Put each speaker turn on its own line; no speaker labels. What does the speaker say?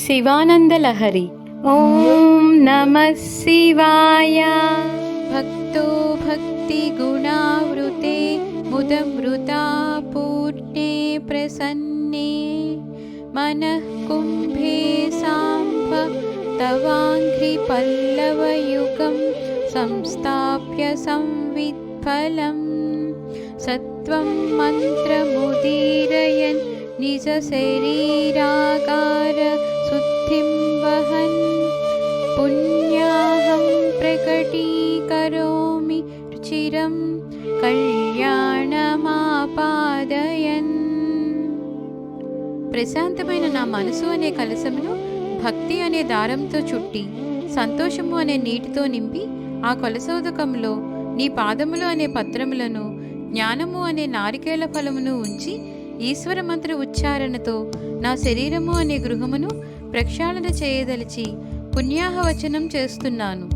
शिवानन्दलहरि। ॐ नमः शिवाय।
भक्तो भक्तिगुणावृते बुधमृता पूर्णे प्रसन्ने मनःकुम्भे साम्ब तवाङ्घ्रिपल्लवयुगं संस्थाप्य संवित्फलं सत्वं मन्त्रमुदे निजशरीराकार शुद्धिं वहन् पुण्याहं प्रकटीकरोमि रुचिरं కళ్యాణమాపాదయన్ ప్రశాంతమైన నా మనసు అనే కలశమును భక్తి అనే దారంతో చుట్టి సంతోషము అనే నీటితో నింపి ఆ కొలసోదకంలో నీ పాదములు అనే పత్రములను జ్ఞానము అనే నారికేళ ఫలమును ఉంచి ఈశ్వర మంత్ర ఉచ్చారణతో నా శరీరము అనే గృహమును ప్రక్షాళన చేయదలిచి పుణ్యాహవచనం చేస్తున్నాను.